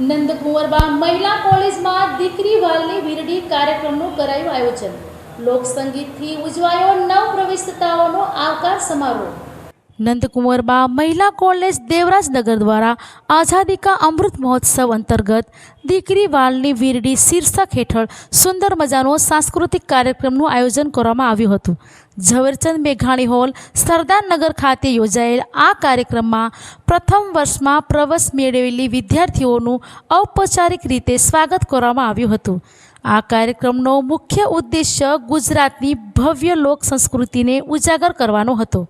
નંદકુંવરબા મહિલા કોલેજમાં દીકરી વાલની વીરડી કાર્યક્રમનું કરાયું આયોજન. લોકસંગીતથી ઉજવાયો નવ પ્રવેશતાઓનો આવકાર સમારોહ. નંદકુંવરબા મહિલા કોલેજ દેવરાજનગર દ્વારા આઝાદી કા અમૃત મહોત્સવ અંતર્ગત દીકરી વાલની વીરડી શીર્ષક હેઠળ સુંદર મજાનો સાંસ્કૃતિક કાર્યક્રમનું આયોજન કરવામાં આવ્યું હતું ઝવેરચંદ મેઘાણી હોલ સરદારનગર ખાતે યોજાયેલ આ કાર્યક્રમમાં પ્રથમ વર્ષમાં પ્રવેશ મેળવેલી વિદ્યાર્થીઓનું ઔપચારિક રીતે સ્વાગત કરવામાં આવ્યું હતું આ કાર્યક્રમનો મુખ્ય ઉદ્દેશ્ય ગુજરાતની ભવ્ય લોક સંસ્કૃતિને ઉજાગર કરવાનો હતો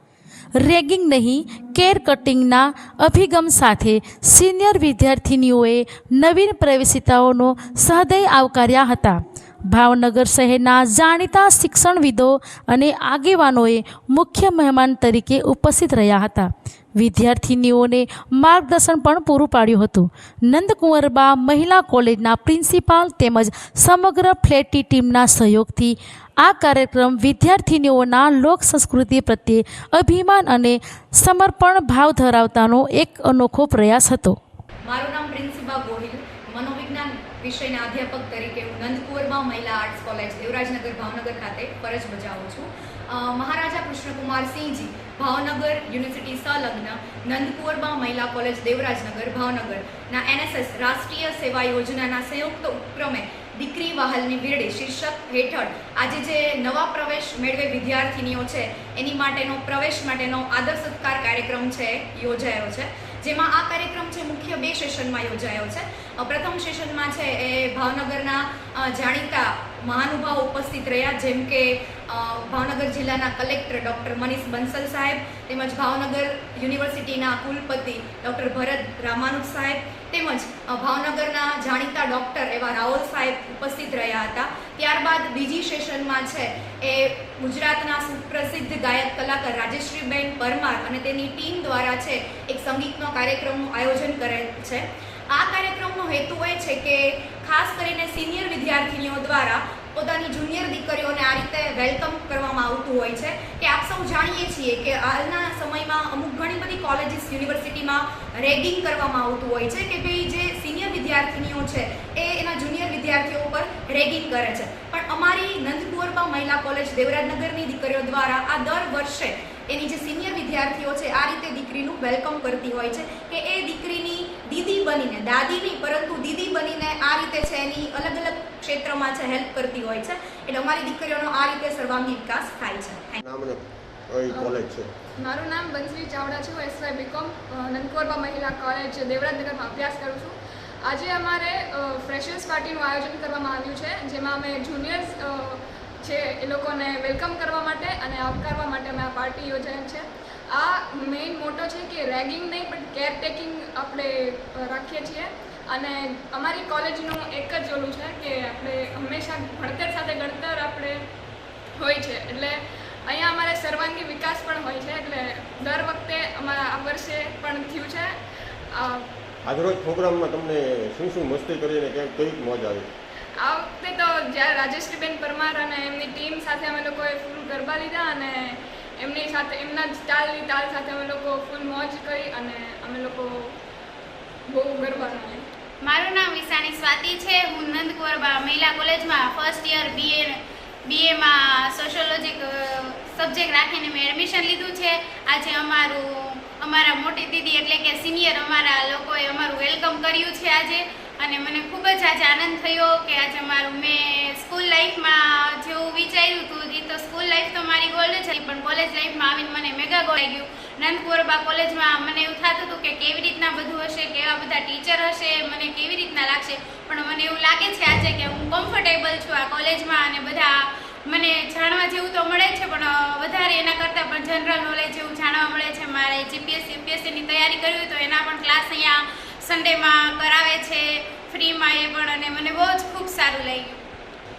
રેગિંગ નહીં, કેર કટિંગના અભિગમ સાથે સિનિયર વિદ્યાર્થિનીઓએ નવીન પ્રવેશિતાઓનો સહદય આવકાર્યા હતા. ભાવનગર શહેરના જાણીતા શિક્ષણવિદો અને આગેવાનોએ મુખ્ય મહેમાન તરીકે ઉપસ્થિત રહ્યા હતા. વિદ્યાર્થિનીઓને માર્ગદર્શન પણ પૂરું પાડ્યું હતું. નંદકુંવરબા મહિલા કોલેજના પ્રિન્સિપાલ તેમજ સમગ્ર ફ્લેટી ટીમના સહયોગથી આ કાર્યક્રમ વિદ્યાર્થિનીઓના લોક સંસ્કૃતિ પ્રત્યે અભિમાન અને સમર્પણ ભાવ ધરાવતાનો એક અનોખો પ્રયાસ હતો. મારું નામ પ્રિન્સિપા ગોહિલ મનોવિજ્ઞાન વિષયના અધ્યાપક તરીકે હું નંદકુંવરમાં મહિલા આર્ટ્સ કોલેજ, દેવરાજનગર ભાવનગર ખાતે ફરજ બજાવું છું. મહારાજા કૃષ્ણકુમાર સિંહજી, ભાવનગર યુનિવર્સિટી સંલગ્ન નંદકુંવરમાં મહિલા કોલેજ, દેવરાજનગર ભાવનગરના એનએસએસ રાષ્ટ્રીય સેવા યોજનાના સંયુક્ત ઉપક્રમે દીકરી વહાલની વીરડી શીર્ષક હેઠળ આજે જે નવા પ્રવેશ મેળવે વિદ્યાર્થીનીઓ છે, એની માટેનો પ્રવેશ માટેનો આદર સત્કાર કાર્યક્રમ છે, યોજાયો છે. જેમાં આ કાર્યક્રમ છે, મુખ્ય બે સેશનમાં યોજાયો છે. પ્રથમ સેશનમાં છે એ ભાવનગરના જાણીતા મહાનુભાવ ઉપસ્થિત રહ્યા, જેમ કે ભાવનગર જિલ્લાના કલેક્ટર ડૉક્ટર મનીષ બંસલ સાહેબ, તેમજ ભાવનગર યુનિવર્સિટીના કુલપતિ ડૉક્ટર ભરત રામાનુજ સાહેબ, તેમજ ભાવનગરના જાણીતા ડૉક્ટર એવા રાહુલ સાહેબ ઉપસ્થિત રહ્યા હતા. ત્યારબાદ બીજી સેશનમાં છે એ ગુજરાતના સુપ્રસિદ્ધ ગાયક કલાકાર રાજેશ્રીબેન પરમાર અને તેની ટીમ દ્વારા છે એક સંગીતનો કાર્યક્રમનું આયોજન કરેલ છે. આ કાર્યક્રમનો હેતુ એ છે કે ખાસ કરીને સિનિયર વિદ્યાર્થીનીઓ દ્વારા પોતાની જુનિયર દીકરીઓને આ રીતે વેલકમ કરવામાં આવતું હોય છે કે આપ સૌ જાણીએ છીએ કે હાલના સમયમાં અમુક ઘણી બધી કોલેજીસ યુનિવર્સિટીમાં રેગિંગ કરવામાં આવતું હોય છે કે ભાઈ જે સિનિયર વિદ્યાર્થીનીઓ છે એ એના જુનિયર વિદ્યાર્થીઓ પર રેગિંગ કરે છે. પણ અમારી નંદકુંવરબા મહિલા કોલેજ દેવરાજનગરની દીકરીઓ દ્વારા આ દર વર્ષે એની જે સિનિયર વિદ્યાર્થીઓ છે આ રીતે દીકરીનું વેલકમ કરતી હોય છે કે એ દીકરીની દીદી બનીને દાદી નહીં પરંતુ દીદી બનીને આ રીતે છે એની ક્ષેત્રમાં છે હેલ્પ કરતી હોય છે એટલે અમારી દીકરીઓનો આ રીતે સર્વાંગી વિકાસ થાય છે. મારું નામ બંસરી ચાવડા છે હું એસવાય બીકોમ નંદકોરબા મહિલા કોલેજ દેવરાજનગરમાં અભ્યાસ કરું છું. આજે અમારે ફ્રેશર્સ પાર્ટીનું આયોજન કરવામાં આવ્યું છે જેમાં અમે જુનિયર્સ છે એ લોકોને વેલકમ કરવા માટે અને આવકારવા માટે અમે આ પાર્ટી યોજાયેલ છે. આ મેઇન મોટો છે કે રેગિંગ નહીં પણ કેર ટેકિંગ આપણે રાખીએ છીએ. અને અમારી કોલેજનું એક જ ઓલું છે કે આપણે હંમેશા ભણતર સાથે ગણતર આપણે હોય છે. એટલે અહીંયા અમારે સર્વાંગી વિકાસ પણ હોય છે. એટલે દર વખતે અમારા આ વર્ષે પણ થયું છે. આજરોજ પ્રોગ્રામમાં તમને શું શું મસ્તી કરીને ક્યાંક કઈ મોજ આવી? આ વખતે તો જ્યારે રાજેશ્રીબેન પરમાર અને એમની ટીમ સાથે અમે લોકોએ ફૂલ ગરબા લીધા અને એમની સાથે એમના જ તાલની તાલ સાથે અમે લોકો ફૂલ મોજ કરી અને અમે લોકો બહુ ગરબા રમ્યા મારું નામ વિસાણી સ્વાતિ છે. હું નંદકુંવરબા મહિલા કોલેજમાં ફર્સ્ટ યર બીએ બીએમાં સોશિયોલોજી સબ્જેક્ટ રાખીને મેં એડમિશન લીધું છે. આજે અમારું, અમારા મોટી દીદી એટલે કે સિનિયર અમારા લોકોએ અમારું વેલકમ કર્યું છે આજે. અને મને ખૂબ જ આજે આનંદ થયો કે આજે મારું મેં સ્કૂલ લાઈફમાં જેવું વિચાર્યું હતું એ તો સ્કૂલ લાઈફ તો મારી ગોલ્ડ છે પણ કોલેજ લાઈફમાં આવીને મને મેગા ગોળ ગયું નંદકુંવરબા કોલેજમાં મને એવું થતું હતું કે કેવી રીતના બધું હશે કેવા બધા ટીચર હશે, મને કેવી રીતના લાગશે? પણ મને એવું લાગે છે આજે કે હું કમ્ફર્ટેબલ છું આ કોલેજમાં અને બધા મને જાણવા જેવું તો મળે છે, પણ વધારે એના કરતાં પણ જનરલ નોલેજ જેવું જાણવા મળે છે. મારે જીપીએસસી યુપીએસસીની તૈયારી કરવી તો એના પણ ક્લાસ અહીંયા સન્ડેમાં કરાવે છે ફ્રીમાં એ પણ, અને મને બહુ જ ખૂબ સારું લાગ્યું.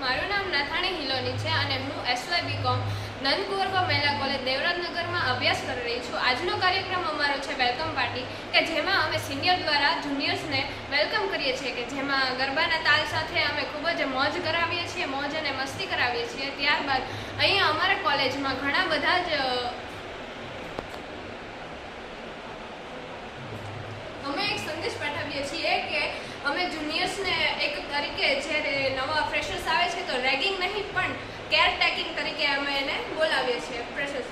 મારું નામ નથાણી હિલોની છે અને હું એસવાય બીકોમ નંદકુંવરબા મહિલા કોલેજ દેવરાજનગરમાં અભ્યાસ કરી રહી છું. આજનો કાર્યક્રમ અમારો છે વેલકમ પાર્ટી, કે જેમાં અમે સિનિયર દ્વારા જુનિયર્સને વેલકમ કરીએ છીએ, કે જેમાં ગરબાના તાલ સાથે અમે ખૂબ જ મોજ કરાવીએ છીએ, મોજ અને મસ્તી કરાવીએ છીએ. ત્યારબાદ અહીંયા અમારા કોલેજમાં ઘણા બધા જ, અમે એક સંદેશ પાઠવીએ છીએ કે અમે જુનિયર્સને એક તરીકે જ્યારે નવા ફ્રેશર્સ આવે છે તો રેગિંગ નહીં, પણ કેર ટેકિંગ તરીકે અમે એને બોલાવીએ છીએ ફ્રેશર્સ